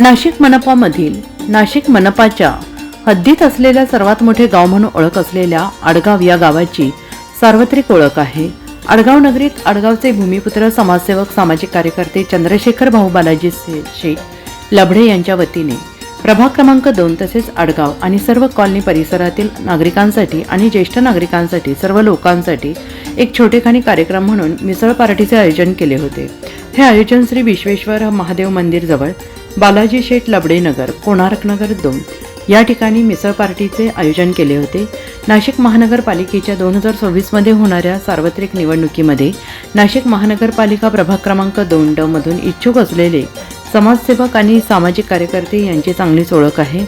नाशिक मनपामधील नाशिक मनपाच्या हद्दीत असलेल्या सर्वात मोठे गाव म्हणून ओळख असलेल्या आडगाव या गावाची सार्वत्रिक ओळख आहे. आडगाव नगरीत आडगावचे भूमिपुत्र समाजसेवक सामाजिक कार्यकर्ते चंद्रशेखर भाऊ बालाजी शेख लबडे यांच्या वतीने प्रभाग क्रमांक दोन तसेच आडगाव आणि सर्व कॉलनी परिसरातील नागरिकांसाठी आणि ज्येष्ठ नागरिकांसाठी सर्व लोकांसाठी एक छोटेखानी कार्यक्रम म्हणून मिसळ पार्टीचे आयोजन केले होते. हे आयोजन श्री विश्वेश्वर महादेव मंदिर जवळ बालाजी शेठ लबडेनगर कोणार्क नगर दोन या ठिकाणी मिसळ पार्टीचे आयोजन केले होते. नाशिक महानगरपालिकेच्या दोन हजार सव्वीसमध्ये होणाऱ्या सार्वत्रिक निवडणुकीमध्ये नाशिक महानगरपालिका प्रभाग क्रमांक दोन ड मधून इच्छुक असलेले समाजसेवक आणि सामाजिक कार्यकर्ते यांची चांगलीच ओळख आहे.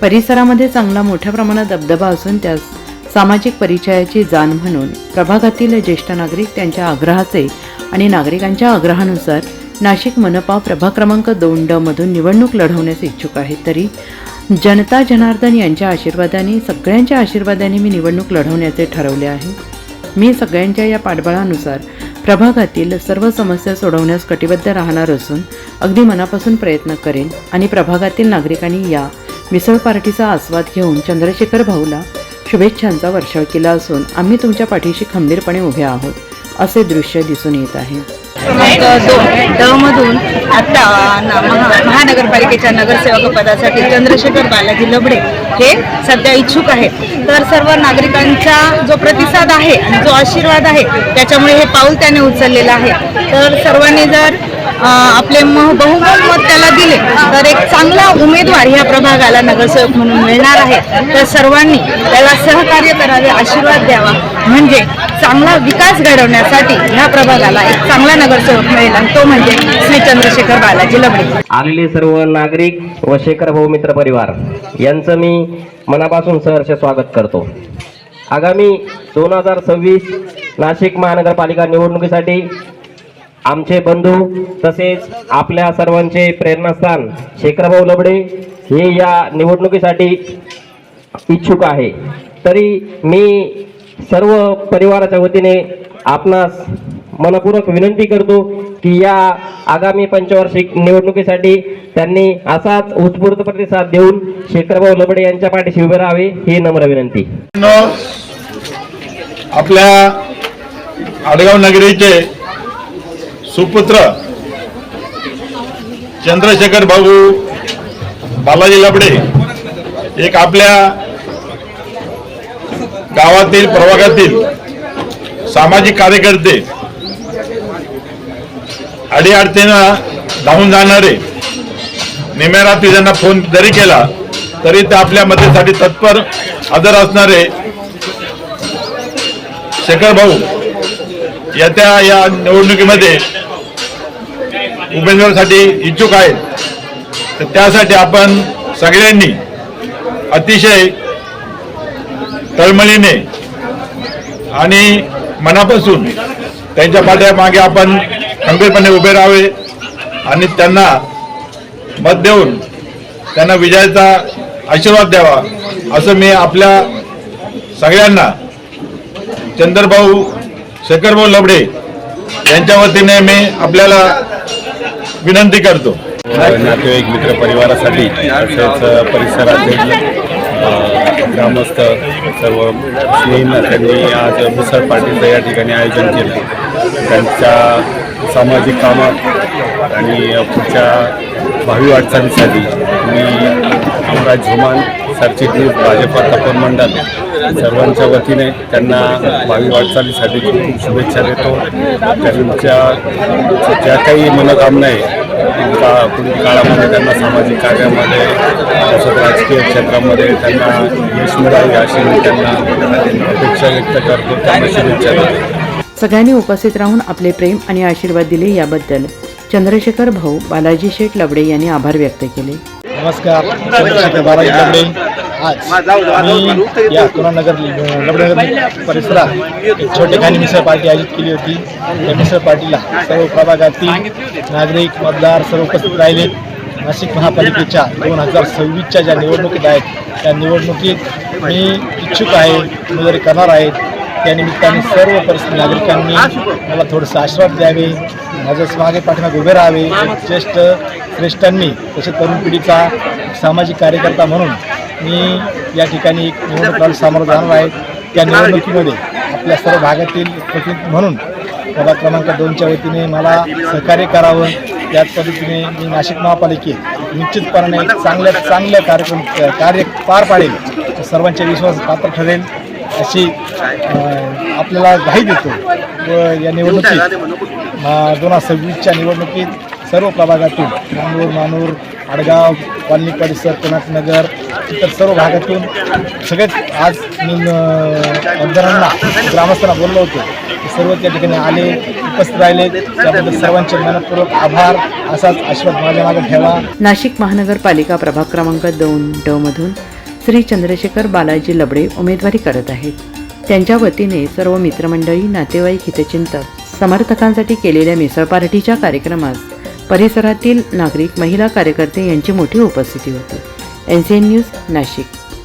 परिसरामध्ये चांगला मोठ्या प्रमाणात दबदबा असून त्यास सामाजिक परिचयाची जाण म्हणून प्रभागातील ज्येष्ठ नागरिक त्यांच्या आग्रहाचे आणि नागरिकांच्या आग्रहानुसार नाशिक मनपा प्रभाग क्रमांक दोन ड मधून निवडणूक लढवण्यास इच्छुक आहे. तरी जनता जनार्दन यांच्या आशीर्वादाने सगळ्यांच्या आशीर्वादाने मी निवडणूक लढवण्याचे ठरवले आहे. मी सगळ्यांच्या या पाठबळानुसार प्रभागातील सर्व समस्या सोडवण्यास कटिबद्ध राहणार असून अगदी मनापासून प्रयत्न करेन आणि प्रभागातील नागरिकांनी या मिसळ पार्टीचा आस्वाद घेऊन चंद्रशेखर भाऊला शुभेच्छांचा वर्षाव केला असून आम्ही तुमच्या पाठीशी खंबीरपणे उभे आहोत असे दृश्य दिसून येत आहे. क्रमांक दोन ड मधून आता ना- महा- महानगरपालिकेच्या नगरसेवक पदासाठी चंद्रशेखर बालाजी लबडे हे सध्या इच्छुक आहेत. तर सर्व नागरिकांचा जो प्रतिसाद आहे आणि जो आशीर्वाद आहे त्याच्यामुळे हे पाऊल त्याने उचललेलं आहे. तर सर्वांनी जर आपले मह बहुमत मत त्याला दिले तर एक चांगला उमेदवार ह्या प्रभागाला नगरसेवक म्हणून मिळणार आहे. तर सर्वांनी त्याला सहकार्य करावे आशीर्वाद द्यावा. म्हणजे चांगला विकास घडवण्यासाठी ह्या प्रभागाला एक चांगला नगरसेवक मिळेल आणि तो म्हणजे श्री चंद्रशेखर बालाजी लबडे. आलेले सर्व नागरिक व शेखर भाऊ मित्र परिवार यांचं मी मनापासून सहर्ष स्वागत करतो. आगामी दोन हजार सव्वीस नाशिक महानगरपालिका निवडणुकीसाठी आमचे बंधू तसेच आपल्या सर्वांचे प्रेरणास्थान शेखरभाऊ लबडे हे या निवडणुकीसाठी इच्छुक आहे. तरी मी सर्व परिवाराच्या वतीने आपणास मनपूर्वक विनंती करतो की या आगामी पंचवार्षिक निवडणुकीसाठी त्यांनी असाच उत्स्फूर्त प्रतिसाद देऊन शेखरभाऊ लबडे यांच्या पाठीशी उभे राहावे ही नम्र विनंती. आपल्या आडगाव नगरीचे सुपुत्र चंद्रशेखर भाऊ बालाजी लबडे एक आपल्या गावातील प्रभागातील सामाजिक कार्यकर्ते अडीअडचणीनं धावून जाणारे निम्या रात्री त्यांना फोन जरी केला तरी ते आपल्या मदतीसाठी तत्पर हजर असणारे शेखर भाऊ येत्या या निवडणुकीमध्ये उमेदवारासाठी इच्छुक आहेत. तर त्यासाठी आपण सगळ्यांनी अतिशय तळमळीने आणि मनापासून त्यांच्या पाठ्यामागे आपण खंबीरपणे उभे राहावे आणि त्यांना मत देऊन त्यांना विजयाचा आशीर्वाद द्यावा असं मी आपल्या सगळ्यांना चंद्रभाऊ शेखरभाऊ लबडे यांच्या वतीने मी आपल्याला विनंती करतो. नातेवाईक मित्र परिवारासाठी तसेच परिसरातील ग्रामस्थ सर्व स्नेही त्यांनी आज मुसळ पार्टीचं या ठिकाणी आयोजन केलं. त्यांच्या सामाजिक कामात आणि पुढच्या भावी वाटचालीसाठी मी अमराज झुमान सरचिटणीस भाजपा तपन मंडळ सर्वांच्या वतीने त्यांना भावी वाटचालीसाठी खूप शुभेच्छा देतो. त्यांच्या ज्या काही मनोकामना आहे का पुढील काळामध्ये त्यांना सामाजिक कार्यामध्ये तसंच राजकीय क्षेत्रामध्ये त्यांना यश मिळावे अशी मी त्यांना अपेक्षा व्यक्त करतो. त्यांना शुभेच्छा देतो. सगळ्यांनी उपस्थित राहून आपले प्रेम आणि आशीर्वाद दिले याबद्दल. चंद्रशेखर भाऊ बालाजी शेठ लबडे यांनी आभार व्यक्त केले. नमस्कार. चंद्रशेखर बालाजी लबडे आज. मी या कुणानगर लबडेनगर परिसरात एक छोटेखानी मिसळ पार्टी आयोजित केली होती. त्या मिसळ पार्टीला सर्व प्रभागातील नागरिक मतदार सर्व उपस्थित राहिले नाशिक महापालिकेच्या दोन हजार सव्वीसच्या ज्या निवडणुकीत आहेत त्या निवडणुकीत मी इच्छुक आहे उमेदवारी करणार आहेत त्या निमित्ताने सर्व परिस्थिती नागरिकांनी मला थोडंसं आशीर्वाद द्यावे माझ्या मागे पाठीमागे उभे राहावे. ज्येष्ठ श्रेष्ठांनी तसे तरुण पिढीचा सामाजिक कार्यकर्ता म्हणून मी या ठिकाणी एक निवडणुकीला सामोरं जाणार आहे. त्या निवडणुकीमध्ये आपल्या सर्व भागातील प्रतिनिधी म्हणून मला क्रमांक दोनच्या वतीने मला सहकार्य करावं. त्याच पद्धतीने मी नाशिक महापालिकेत निश्चितपणाने चांगल्या चांगल्या कार्यक्रम कार्य पार पाडेल. सर्वांच्या विश्वास पात्र ठरेल. अशी आपल्याला घाई देतो. व या निवडणुकीत दोन हजार सव्वीसच्या निवडणुकीत सर्व प्रभागातून मानूर मानूर आडगाव कॉलनी परिसर कनकनगर तर सर्व भागातून सगळेच आज मी अं, ग्रामस्थांना बोललो होतो. सर्व त्या ठिकाणी आले उपस्थित राहिले. त्याबद्दल सर्वांचे मनपूर्वक आभार. असाच आशीर्वाद माझ्या मागे ठेवा. नाशिक महानगरपालिका प्रभाग क्रमांक दोन ड मधून श्री चंद्रशेखर बालाजी लबडे उमेदवारी करत आहेत. त्यांच्या वतीने सर्व मित्रमंडळी नातेवाईक हितचिंतक समर्थकांसाठी केलेल्या मिसळ पार्टीच्या कार्यक्रमात परिसरातील नागरिक महिला कार्यकर्ते यांची मोठी उपस्थिती होती. Encenius Nashik.